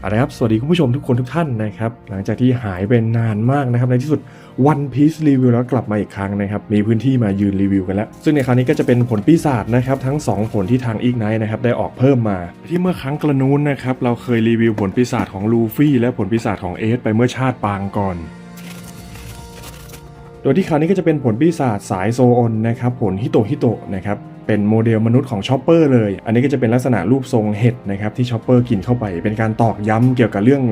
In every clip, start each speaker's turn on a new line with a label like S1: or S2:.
S1: เอาละครับ สวัสดีคุณผู้ชมทุกคนทุกท่านนะครับ หลังจากที่หายไปนานมากนะครับ ในที่สุด One Piece รีวิวแล้วกลับมาอีกครั้งนะครับ มีพื้นที่มายืนรีวิวกันแล้ว ซึ่งในครั้งนี้ก็จะเป็นผลปีศาจนะครับ ทั้ง 2 ผลที่ทางอีกไนท์นะครับ ได้ออกเพิ่มมา ที่เมื่อครั้งกระนู้นนะครับ เราเคยรีวิวผลปีศาจของลูฟี่และผลปีศาจของเอสไปเมื่อชาติปางก่อนโดยที่คราวนี้ก็จะเป็นผลปีศาจสายโซอนนะครับผลฮิโตฮิโตนะครับ เป็นโมเดลมนุษย์ของชอปเปอร์เลย อันนี้ก็จะเป็นลักษณะรูปทรงเห็ดนะครับที่ชอปเปอร์กินเข้าไป เป็นการตอกย้ำเกี่ยวกับเรื่อง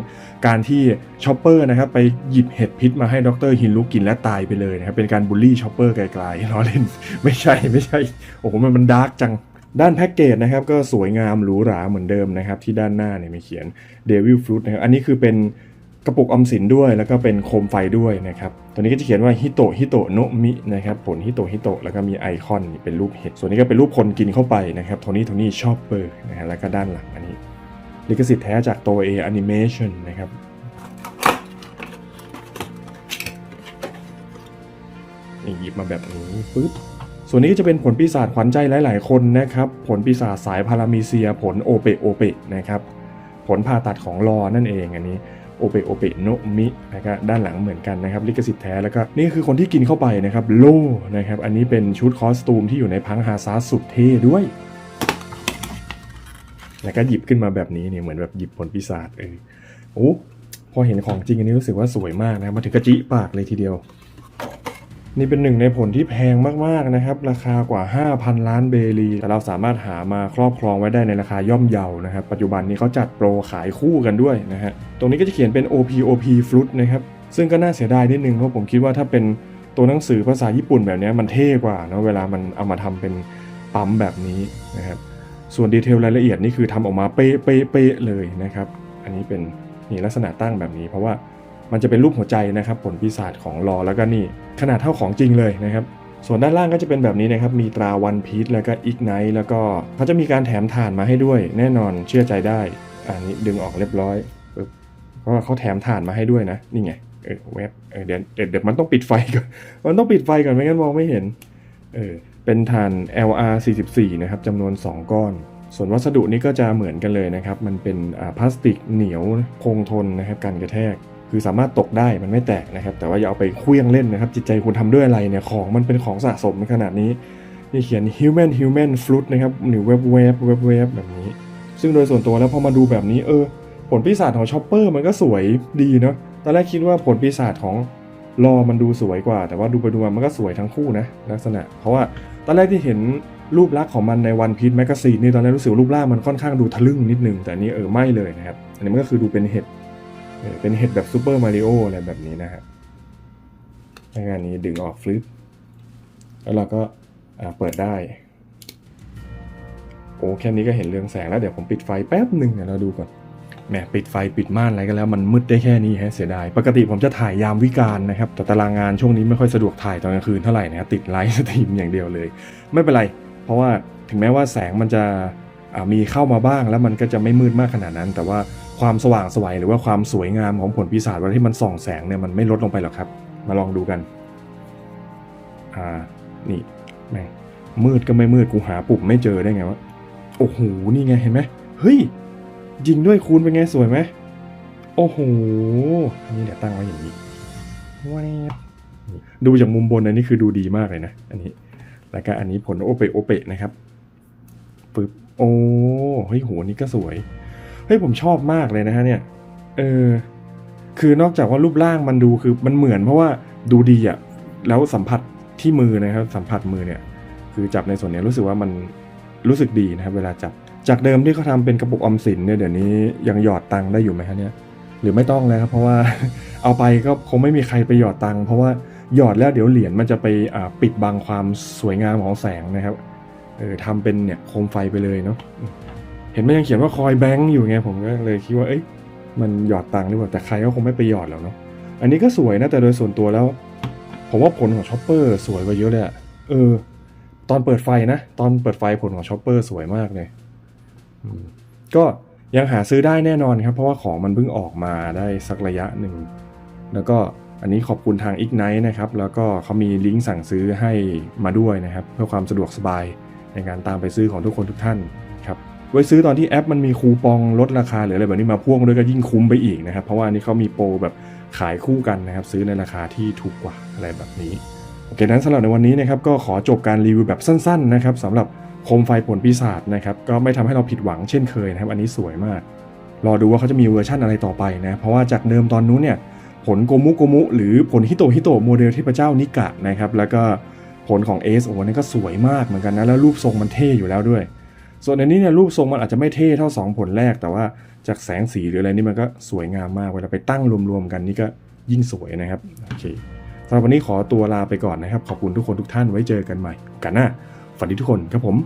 S1: การที่ชอปเปอร์นะครับไปหยิบเห็ดพิษมาให้ดรฮินลุกกินและตายไปเลยนะครับเป็นการบูลลี่ชอปเปอร์ไกลๆล้อเล่นไม่ใช่ไม่ใช่โอ้โหมันมันดาร์กจังด้านแพ็กเกจนะครับก็สวยงามหรูหราเหมือนเดิมนะครับที่ด้านหน้าเนี่ยมีเขียน Devil Fruit นะครับอันนี้คือเป็นกระปุกออมสินด้วย แล้วก็เป็นโคมไฟด้วยนะครับ ตัวนี้ก็จะเขียนว่าฮิโตะฮิโตะโนมินะครับผลฮิโตะฮิโตะแล้วก็มีไอคอนเป็นรูปเห็ด ส่วนนี้ก็เป็นรูปคนกินเข้าไปนะครับโทนี่โทนี่ชอบเปอร์นะฮะแล้วก็ด้านหลังอันนี้ ลิขสิทธิ์แท้จากตัว A Animation นะครับนี่หยิบมาแบบนี้ปึ๊บส่วนนี้ก็จะเป็นผลปีศาจขวัญใจหลาย ๆ คนนะครับ ผลปีศาจสายพารามีเซีย ผลโอเปโอเปนะครับ ผลผ่าตัดของรอนั่นเองอันนี้ โอเปโอเปโนมินะครับด้านหลังเหมือนกันนะครับลิขสิทธิ์แท้แล้วก็นี่คือคนที่กินเข้าไปนะครับโลนะครับอันนี้เป็นชุดคอสตูมที่อยู่ในพังฮาซาสุดเท่ด้วยแล้วก็หยิบขึ้นมาแบบนี้เนี่ยเหมือนแบบหยิบผลปีศาจเออโอ้พอเห็นของจริงอันนี้รู้สึกว่าสวยมากนะมาถึงกระจิปากเลยทีเดียว นี่เป็นหนึ่งในผลที่แพงมากๆนะครับ ราคากว่า 5,000 ล้านเบรี แต่เราสามารถหามาครอบครองไว้ได้ในราคาย่อมเยานะครับ ปัจจุบันนี้เขาจัดโปรขายคู่กันด้วยนะฮะ ตรงนี้ก็จะเขียนเป็น OPOP Fruit นะครับ ซึ่งก็น่าเสียดายนิดนึง เพราะผมคิดว่าถ้าเป็นตัวหนังสือภาษาญี่ปุ่นแบบนี้มันเท่กว่าเนะเวลามันเอามาทำเป็นปั๊มแบบนี้นะครับ ส่วนดีเทลรายละเอียดนี่คือทำออกมาเป๊ะเเเลยนะครับ อันนี้เป็นนี่ลักษณะตั้งแบบนี้ เพราะว่า มันจะเป็นรูปหัวใจนะครับผลปีศาจของรอแล้วก็นี่ขนาดเท่าของจริงเลยนะครับส่วนด้านล่างก็จะเป็นแบบนี้นะครับ มีตราวันพีชแล้วก็อีกไนท์แล้วก็เขาจะมีการแถมถ่านมาให้ด้วย แน่นอนเชื่อใจได้อันนี้ดึงออกเรียบร้อยเพราะว่าเขาแถมถ่านมาให้ด้วยนะ นี่ไงเออเว็บเออเดี๋ยวเดี๋ยวมันต้องปิดไฟก่อนมันต้องปิดไฟก่อนไม่งั้นมองไม่เห็นเออเป็นถ่าน LR 44นะครับจำนวน 2 ก้อน ส่วนวัสดุนี้ก็จะเหมือนกันเลยนะครับ มันเป็นพลาสติกเหนียวคงทนนะครับการกระแทก คือสามารถตกได้มันไม่แตกนะครับ แต่ว่าอย่าเอาไปเคลี้ยงเล่นนะครับ จิตใจคุณทำด้วยอะไรเนี่ยของมันเป็นของสะสมขนาดนี้นี่เขียน human human fruit นะครับหรือเว็บเว็บเว็บเว็บแบบนี้ ซึ่งโดยส่วนตัวแล้วพอมาดูแบบนี้เออ ผลปีศาจของชอปเปอร์มันก็สวยดีเนาะตอนแรกคิดว่าผลปีศาจของรอมันดูสวยกว่า แต่ว่าดูไปดูมามันก็สวยทั้งคู่นะลักษณะ เพราะว่าตอนแรกที่เห็นรูปลักษณ์ของมันในวันพี e แมกซีนนี่ตอนแรกรู้สึกรูปร่างมันค่อนข้างดูทะลึ่งนิดนึงแต่นนี้เออไม่เลยนะครับอันนี้มันก็คือดูเป็นเห็ด เป็นเห็ดแบบซูเปอร์มาริโออะไรแบบนี้นะฮะในงานนี้ดึงออกฟลิป แล้วเราก็เปิดได้ โอ้แค่นี้ก็เห็นเรืองแสงแล้วเดี๋ยวผมปิดไฟแป๊บหนึ่งเดี๋ยวเราดูก่อนแหมปิดไฟปิดม่านอะไรกันแล้วมันมืดได้แค่นี้ฮะเสียดาย ปกติผมจะถ่ายยามวิกาลนะครับ แต่ตารางงานช่วงนี้ไม่ค่อยสะดวกถ่ายตอนกลางคืนเท่าไหร่นะติดไลฟ์สตรีมอย่างเดียวเลย ไม่เป็นไร เพราะว่าถึงแม้ว่าแสงมันจะมีเข้ามาบ้างแล้วมันก็จะไม่มืดมากขนาดนั้น แต่ว่า ความสว่างสวยหรือว่าความสวยงามของผลปีศาจเวลาที่มันส่องแสงเนี่ยมันไม่ลดลงไปหรอกครับ มาลองดูกัน อ่า นี่แม่งมืดก็ไม่มืดกูหาปุ่มไม่เจอได้ไงวะ โอ้โห นี่ไงเห็นไหมเฮ้ย ยิงด้วยคูณเป็นไงสวยไหม โอ้โห นี่เดี๋ยวตั้งไว้อย่างนี้ว้าดูจากมุมบนอันนี้คือดูดีมากเลยนะ อันนี้ แล้วก็อันนี้ผลโอเปโอเปะนะครับปึ๊บ โอ้ เฮ้ยโหนี่ก็สวย เฮ้ยผมชอบมากเลยนะฮะเนี่ย เออ คือนอกจากว่ารูปร่างมันดูคือมันเหมือนเพราะว่าดูดีอะแล้วสัมผัสที่มือนะครับ สัมผัสมือเนี่ย คือจับในส่วนนี้รู้สึกว่ามันรู้สึกดีนะครับ เวลาจับ จากเดิมที่เขาทำเป็นกระปุกออมสินเนี่ยเดี๋ยวนี้ยังหยอดตังค์ได้อยู่ไหมฮะเนี่ย หรือไม่ต้องแล้วครับเพราะว่าเอาไปก็คงไม่มีใครไปหยอดตังค์เพราะว่าหยอดแล้วเดี๋ยวเหรียญมันจะไปปิดบังความสวยงามของแสงนะครับ เออทำเป็นเนี่ยโคมไฟไปเลยเนาะ เห็นมันยังเขียนว่าคอยแบงค์อยู่ไงผมก็เลยคิดว่าเอ้ยมันหยอดตังค์หรือเปล่าแต่ใครก็คงไม่ไปหยอดแล้วเนาะอันนี้ก็สวยนะแต่โดยส่วนตัวแล้ว ผมว่าผลของชอปเปอร์สวยกว่าเยอะเลยอะเออ ตอนเปิดไฟนะ ตอนเปิดไฟผลของชอปเปอร์สวยมากเลยก็ยังหาซื้อได้แน่นอนครับ เพราะว่าของมันเพิ่งออกมาได้สักระยะหนึ่ง แล้วก็อันนี้ขอบคุณทาง Ignite นะครับ แล้วก็เขามีลิงก์สั่งซื้อให้มาด้วยนะครับ เพื่อความสะดวกสบายในการตามไปซื้อของทุกคนทุกท่าน ไว้ซื้อตอนที่แอปมันมีคูปองลดราคาหรืออะไรแบบนี้มาพ่วงด้วยก็ยิ่งคุ้มไปอีกนะครับ เพราะว่านนี้เขามีโปรแบบขายคู่กันนะครับ ซื้อในราคาที่ถูกกว่าอะไรแบบนี้โอเคนั้นสำหรับในวันนี้นะครับก็ขอจบการรีวิวแบบสั้นๆนะครับสำหรับโคมไฟผลปีศาจนะครับก็ไม่ทำให้เราผิดหวังเช่นเคยนะครับ อันนี้สวยมาก รอดูว่าเขาจะมีเวอร์ชั่นอะไรต่อไปนะเพราะว่าจากเดิมตอนนู้นเนี่ยผลโกมุโกมุ หรือผลฮิโตฮิโตโมเดลเทพเจ้านิกะนะครับแล้วก็ผลของเอสโอ้นั่ก็สวยมากเหมือนกันนะแล้วรูปทรงมันเท่อยู่แล้วด้วย ส่วนอันนี้เนี่ยรูปทรงมันอาจจะไม่เท่เท่า 2 ผลแรก แต่ว่าจากแสงสีหรืออะไรนี่มันก็สวยงามมากเวลาไปตั้งรวมๆกันนี่ก็ยิ่งสวยนะครับโอเคสำหรับวันนี้ขอตัวลาไปก่อนนะครับ ขอบคุณทุกคนทุกท่านไว้เจอกันใหม่กันหน้าฝันดีทุกคนครับผม